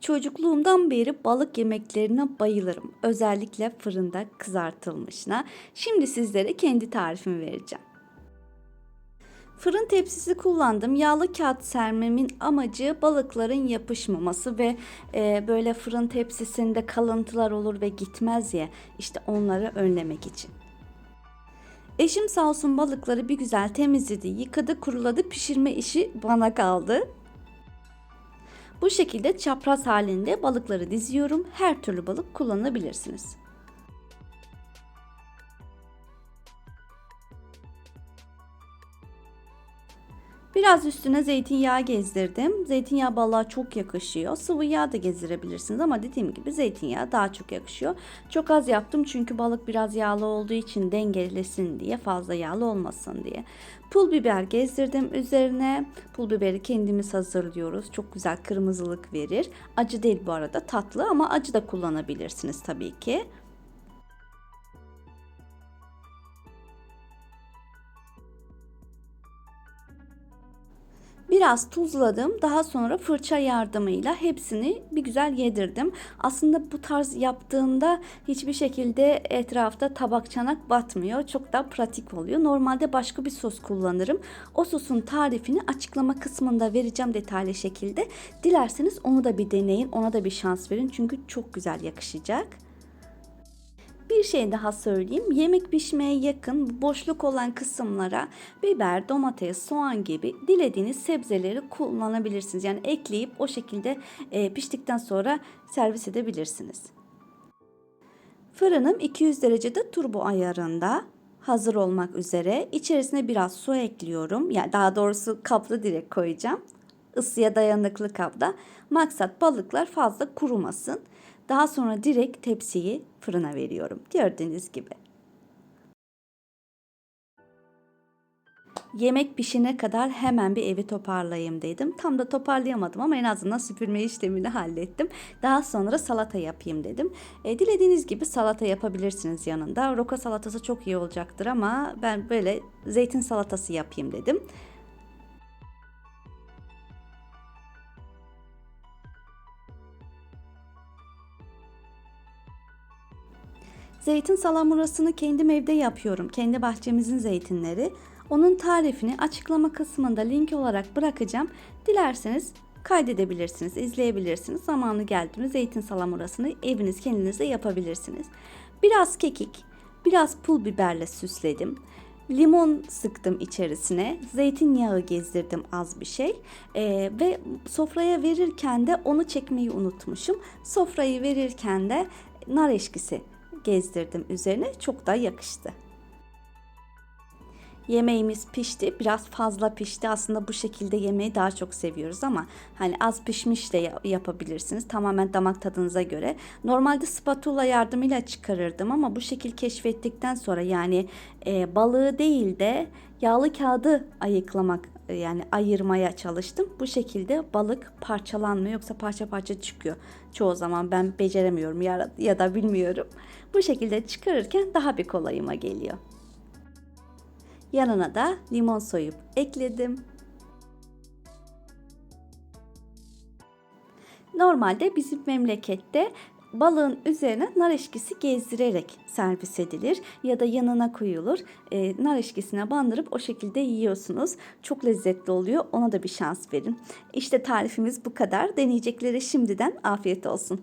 Çocukluğumdan beri balık yemeklerine bayılırım. Özellikle fırında kızartılmışına. Şimdi sizlere kendi tarifimi vereceğim. Fırın tepsisi kullandım. Yağlı kağıt sermemin amacı balıkların yapışmaması ve e, böyle fırın tepsisinde kalıntılar olur ve gitmez ya işte onları önlemek için. Eşim sağ olsun balıkları bir güzel temizledi, yıkadı, kuruladı. Pişirme işi bana kaldı. Bu şekilde çapraz halinde balıkları diziyorum. Her türlü balık kullanabilirsiniz. Biraz üstüne zeytinyağı gezdirdim. Zeytinyağı balığa çok yakışıyor. Sıvı yağ da gezdirebilirsiniz ama dediğim gibi zeytinyağı daha çok yakışıyor. Çok az yaptım çünkü balık biraz yağlı olduğu için dengelesin diye fazla yağlı olmasın diye. Pul biber gezdirdim üzerine. Pul biberi kendimiz hazırlıyoruz. Çok güzel kırmızılık verir. Acı değil bu arada tatlı ama acı da kullanabilirsiniz tabii ki. Biraz tuzladım. Daha sonra fırça yardımıyla hepsini bir güzel yedirdim. Aslında bu tarz yaptığımda hiçbir şekilde etrafta tabak çanak batmıyor. Çok daha pratik oluyor. Normalde başka bir sos kullanırım. O sosun tarifini açıklama kısmında vereceğim detaylı şekilde. Dilerseniz onu da bir deneyin. Ona da bir şans verin. Çünkü çok güzel yakışacak. Bir şey daha söyleyeyim. Yemek pişmeye yakın boşluk olan kısımlara biber, domates, soğan gibi dilediğiniz sebzeleri kullanabilirsiniz. Yani ekleyip o şekilde e, piştikten sonra servis edebilirsiniz. Fırınım 200 derecede turbo ayarında hazır olmak üzere. İçerisine biraz su ekliyorum. Yani daha doğrusu kaplı direkt koyacağım. Isıya dayanıklı kapta. Maksat balıklar fazla kurumasın. Daha sonra direkt tepsiyi fırına veriyorum. Gördüğünüz gibi. Yemek pişene kadar hemen bir evi toparlayayım dedim. Tam da toparlayamadım ama en azından süpürme işlemini hallettim. Daha sonra salata yapayım dedim. E, dilediğiniz gibi salata yapabilirsiniz yanında. Roka salatası çok iyi olacaktır ama ben böyle zeytin salatası yapayım dedim. Zeytin salamurasını kendim evde yapıyorum. Kendi bahçemizin zeytinleri. Onun tarifini açıklama kısmında link olarak bırakacağım. Dilerseniz kaydedebilirsiniz, izleyebilirsiniz. Zamanı geldiğinde zeytin salamurasını eviniz kendinize yapabilirsiniz. Biraz kekik, biraz pul biberle süsledim. Limon sıktım içerisine. Zeytinyağı gezdirdim az bir şey. Ee, ve sofraya verirken de onu çekmeyi unutmuşum. Sofrayı verirken de nar eşkisi gezdirdim üzerine. Çok da yakıştı. Yemeğimiz pişti. Biraz fazla pişti. Aslında bu şekilde yemeği daha çok seviyoruz ama hani az pişmiş de yapabilirsiniz. Tamamen damak tadınıza göre. Normalde spatula yardımıyla çıkarırdım ama bu şekil keşfettikten sonra yani e, balığı değil de yağlı kağıdı ayıklamak yani ayırmaya çalıştım. Bu şekilde balık parçalanmıyor yoksa parça parça çıkıyor. Çoğu zaman ben beceremiyorum ya, ya da bilmiyorum. Bu şekilde çıkarırken daha bir kolayıma geliyor. Yanına da limon soyup ekledim. Normalde bizim memlekette balığın üzerine nar eşkisi gezdirerek servis edilir ya da yanına koyulur. E, nar eşkisine bandırıp o şekilde yiyorsunuz. Çok lezzetli oluyor. Ona da bir şans verin. İşte tarifimiz bu kadar. Deneyeceklere şimdiden afiyet olsun.